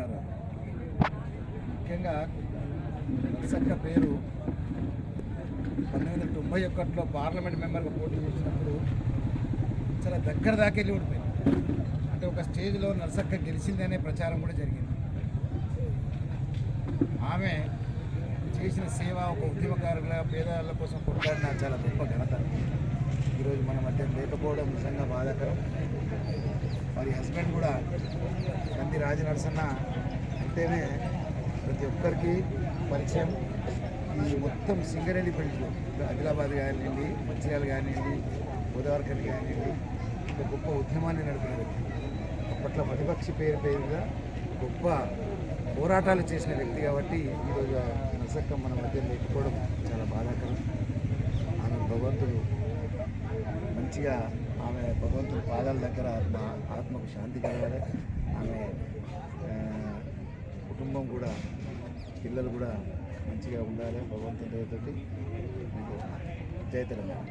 ఉద్యమకారు ముఖ్యంగా నరసక్క పేరు పంతొమ్మిది వందల తొంభై ఒకటిలో పార్లమెంట్ మెంబర్గా పోటీ చేసినప్పుడు చాలా దగ్గర దాకా వెళ్ళి ఓడిపోయింది. అంటే ఒక స్టేజ్లో నరసక్క గెలిచిందనే ప్రచారం కూడా జరిగింది. ఆమె చేసిన సేవ ఒక ఉద్యమకారుల పేదవాళ్ళ కోసం కొట్లాడిన చాలా గొప్ప ఘనత. ఈరోజు మన మధ్య లేకపోవడం నిజంగా బాధాకరం. మరి హస్బెండ్ కూడా నంది రాజు నరసన్న అంటేనే ప్రతి ఒక్కరికి పరిచయం. ఈ మొత్తం సింగరేణి బెల్ట్లో ఆదిలాబాద్ కానివ్వండి మంచిర్యాల కానివ్వండి గోదావరికని కానివ్వండి ఒక గొప్ప ఉద్యమాన్ని నడిపిన వ్యక్తి అప్పట్లో ప్రతిపక్ష పేరు పేరుగా గొప్ప పోరాటాలు చేసిన వ్యక్తి కాబట్టి ఈరోజు ఆ నరసక్క మన మధ్య లేకపోవడం చాలా బాధాకరం. ఆమె భగవంతుడు మంచిగా ఆమె భగవంతుడి పాదాల దగ్గర మా ఆత్మకు శాంతి కలగాలి. ఆమె కుటుంబం కూడా పిల్లలు కూడా మంచిగా ఉండాలి భగవంతుని దయతోటి. మీకు జయ తెలంగాణ.